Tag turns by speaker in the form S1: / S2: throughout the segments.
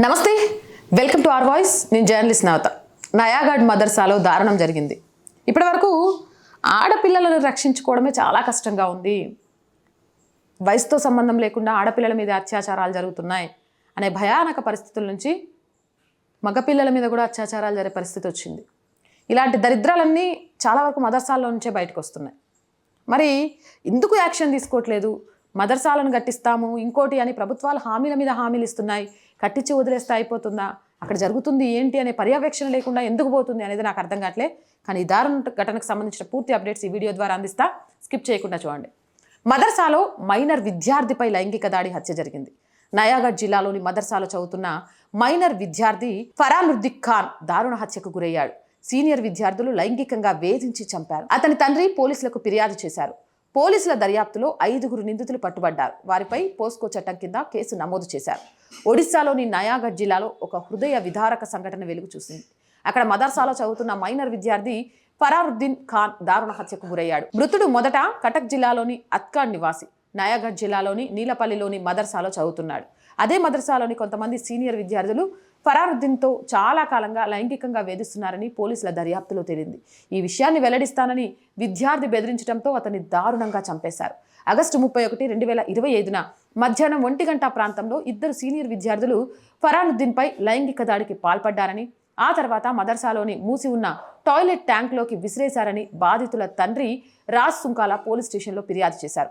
S1: నమస్తే welcome to R voice. నేను journalist నవత. నయాగఢ్ మదర్సాలో దారుణం జరిగింది. ఇప్పటి వరకు ఆడపిల్లలను రక్షించుకోవడమే చాలా కష్టంగా ఉంది. వయసుతో సంబంధం లేకుండా ఆడపిల్లల మీద అత్యాచారాలు జరుగుతున్నాయి అనే భయానక పరిస్థితుల నుంచి మగపిల్లల మీద కూడా అత్యాచారాలు జరిగే పరిస్థితి వచ్చింది. ఇలాంటి దరిద్రాలన్నీ చాలా వరకు మదర్సాల్లో నుంచే బయటకు వస్తున్నాయి. మరి ఎందుకు యాక్షన్ తీసుకోవట్లేదు? మదర్సాలను గట్టిస్తాము ఇంకోటి అని ప్రభుత్వాలు హామీల మీద హామీలు ఇస్తున్నాయి. కట్టించి వదిలేస్తే అయిపోతుందా? అక్కడ జరుగుతుంది ఏంటి అనే పర్యవేక్షణ లేకుండా ఎందుకు పోతుంది అనేది నాకు అర్థం కావట్లే. కానీ ఈ దారుణ ఘటనకు సంబంధించిన పూర్తి అప్డేట్స్ ఈ వీడియో ద్వారా అందిస్తా. స్కిప్ చేయకుండా చూడండి. మదర్సాలో మైనర్ విద్యార్థిపై లైంగిక దాడి హత్య జరిగింది. నయాగఢ్ జిల్లాలోని మదర్సాలో చదువుతున్న మైనర్ విద్యార్థి ఫరానుర్దిక్ ఖాన్ దారుణ హత్యకు గురయ్యాడు. సీనియర్ విద్యార్థులు లైంగికంగా వేధించి చంపారు. అతని తండ్రి పోలీసులకు ఫిర్యాదు చేశారు. పోలీసుల దర్యాప్తులో ఐదుగురు నిందితులు పట్టుబడ్డారు. వారిపై పోస్కో చట్టం కింద కేసు నమోదు చేశారు. ఒడిశాలోని నయాగఢ్ జిల్లాలో ఒక హృదయ విదారక సంఘటన వెలుగు చూసింది. అక్కడ మదర్సాలో చదువుతున్న మైనర్ విద్యార్థి ఫరారుద్దీన్ ఖాన్ దారుణ హత్యకు గురయ్యాడు. మృతుడు మొదట కటక్ జిల్లాలోని అత్కాడ్ నివాసి నయాగఢ్ జిల్లాలోని నీలపల్లిలోని మదర్సాలో చదువుతున్నాడు. అదే మదర్సాలోని కొంతమంది సీనియర్ విద్యార్థులు ఫరారుద్దీన్తో చాలా కాలంగా లైంగికంగా వేధిస్తున్నారని పోలీసుల దర్యాప్తులో తేలింది. ఈ విషయాన్ని వెల్లడిస్తానని విద్యార్థి బెదిరించడంతో అతన్ని దారుణంగా చంపేశారు. ఆగస్టు ముప్పై ఒకటి రెండు వేల ఇరవై ఐదున మధ్యాహ్నం ఒంటి గంట ప్రాంతంలో ఇద్దరు సీనియర్ విద్యార్థులు ఫరానుద్దీన్పై లైంగిక దాడికి పాల్పడ్డారని ఆ తర్వాత మదర్సాలోని మూసి ఉన్న టాయిలెట్ ట్యాంక్లోకి విసిరేశారని బాధితుల తండ్రి రాజ్ సుంకాల పోలీస్ స్టేషన్లో ఫిర్యాదు చేశారు.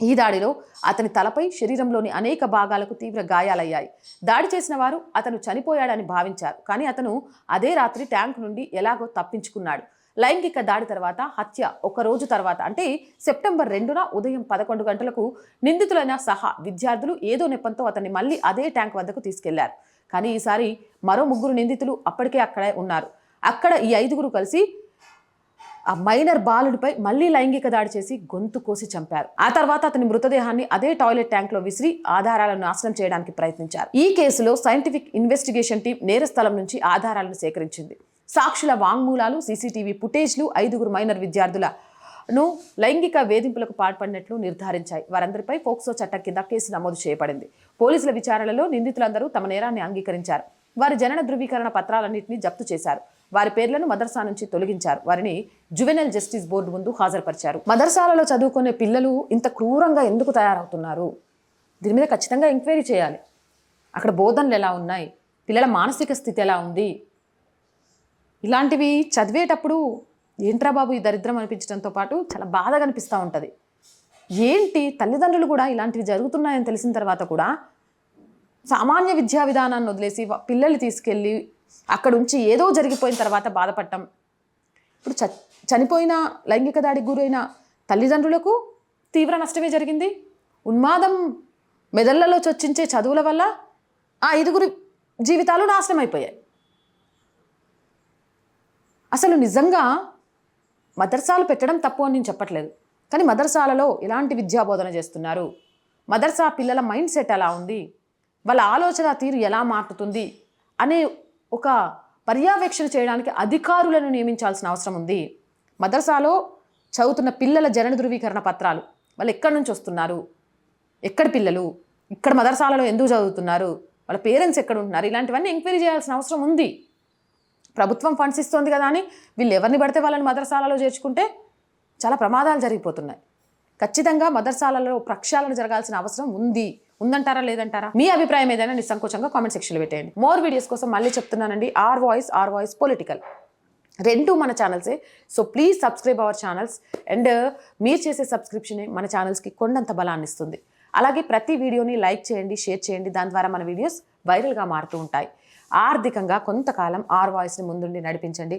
S1: ఈ దాడిలో అతని తలపై శరీరంలోని అనేక భాగాలకు తీవ్ర గాయాలయ్యాయి. దాడి చేసిన వారు అతను చనిపోయాడని భావించారు. కానీ అతను అదే రాత్రి ట్యాంక్ నుండి ఎలాగో తప్పించుకున్నాడు. లైంగిక దాడి తర్వాత హత్య ఒక రోజు తర్వాత అంటే సెప్టెంబర్ రెండున ఉదయం పదకొండు గంటలకు నిందితులైన సహా విద్యార్థులు ఏదో నెపంతో అతన్ని మళ్ళీ అదే ట్యాంక్ వద్దకు తీసుకెళ్ళారు. కానీ ఈసారి మరో ముగ్గురు నిందితులు అప్పటికే అక్కడే ఉన్నారు. అక్కడ ఈ ఐదుగురు కలిసి ఆ మైనర్ బాలుడిపై మళ్ళీ లైంగిక దాడి చేసి గొంతు కోసి చంపారు. ఆ తర్వాత అతని మృతదేహాన్ని అదే టాయిలెట్ ట్యాంక్లో విసిరి ఆధారాలను నాశనం చేయడానికి ప్రయత్నించారు. ఈ కేసులో సైంటిఫిక్ ఇన్వెస్టిగేషన్ టీం నేర స్థలం నుంచి ఆధారాలను సేకరించింది. సాక్షుల వాంగ్మూలాలు సీసీటీవీ ఫుటేజ్లు ఐదుగురు మైనర్ విద్యార్థులను లైంగిక వేధింపులకు పాల్పడినట్లు నిర్ధారించాయి. వారందరిపై పోక్సో చట్టం కింద కేసు నమోదు చేయబడింది. పోలీసుల విచారణలో నిందితులందరూ తమ నేరాన్ని అంగీకరించారు. వారి జనన ధృవీకరణ పత్రాలన్నింటినీ జప్తు చేశారు. వారి పేర్లను మదర్సా నుంచి తొలగించారు. వారిని జువెనల్ జస్టిస్ బోర్డు ముందు హాజరుపరిచారు. మదర్సాలలో చదువుకునే పిల్లలు ఇంత క్రూరంగా ఎందుకు తయారవుతున్నారు? దీని మీద ఖచ్చితంగా ఎంక్వైరీ చేయాలి. అక్కడ బోధనలు ఎలా ఉన్నాయి? పిల్లల మానసిక స్థితి ఎలా ఉంది? ఇలాంటివి చదివేటప్పుడు ఏంట్రా బాబు ఈ దరిద్రం అనిపించడంతో పాటు చాలా బాధ కనిపిస్తూ ఉంటుంది. ఏంటి తల్లిదండ్రులు కూడా ఇలాంటివి జరుగుతున్నాయని తెలిసిన తర్వాత కూడా సామాన్య విద్యా విధానాన్ని వదిలేసి పిల్లలు పిల్లల్ని తీసుకెళ్ళి అక్కడ ఉంచి ఏదో జరిగిపోయిన తర్వాత బాధపడటం. ఇప్పుడు చ చనిపోయిన లైంగిక దాడికి గురైన తల్లిదండ్రులకు తీవ్ర నష్టమే జరిగింది. ఉన్మాదం మెదళ్ళలో చొచ్చించే చదువుల వల్ల ఆ ఐదుగురి జీవితాలు నాశనం అయిపోయాయి అసలు నిజంగా మదర్సాలు పెట్టడం తప్పు అని నేను చెప్పట్లేదు. కానీ మదర్సాలలో ఎలాంటి విద్యా బోధన చేస్తున్నారు. మదర్సా పిల్లల మైండ్ సెట్ ఎలా ఉంది? వాళ్ళ ఆలోచన తీరు ఎలా మారుతుంది? అనే ఒక పర్యవేక్షణ చేయడానికి అధికారులను నియమించాల్సిన అవసరం ఉంది. మదర్సాలో చదువుతున్న పిల్లల జనన ధృవీకరణ పత్రాలు. వాళ్ళు ఎక్కడి నుంచి వస్తున్నారు? ఎక్కడ పిల్లలు? ఇక్కడ మదర్సాలలో ఎందుకు చదువుతున్నారు? వాళ్ళ పేరెంట్స్ ఎక్కడ ఉంటున్నారు? ఇలాంటివన్నీ ఎంక్వైరీ చేయాల్సిన అవసరం ఉంది. ప్రభుత్వం ఫండ్స్ ఇస్తుంది కదా అని వీళ్ళు ఎవరిని పడితే వాళ్ళని మదర్సాలలో చేర్చుకుంటే చాలా ప్రమాదాలు జరిగిపోతున్నాయి. ఖచ్చితంగా మదర్సాలలో ప్రక్షాళన జరగాల్సిన అవసరం ఉంది. ఉందంటారా లేదంటారా? మీ అభిప్రాయం ఏదైనా నిస్సంకోచంగా కామెంట్ సెక్షన్లో పెట్టేయండి. మోర్ వీడియోస్ కోసం మళ్ళీ చెప్తున్నానండి. R voice R voice political రెండు మన ఛానల్సే so please subscribe our channels and మీరు చేసే సబ్స్క్రిప్షనే మన ఛానల్స్కి కొండంత బలాన్ని ఇస్తుంది. అలాగే ప్రతి వీడియోని లైక్ చేయండి షేర్ చేయండి. దాని ద్వారా మన వీడియోస్ వైరల్గా మారుతూ ఉంటాయి. ఆర్థికంగా కొంతకాలం ఆర్ వాయిస్ని ముందుండి నడిపించండి.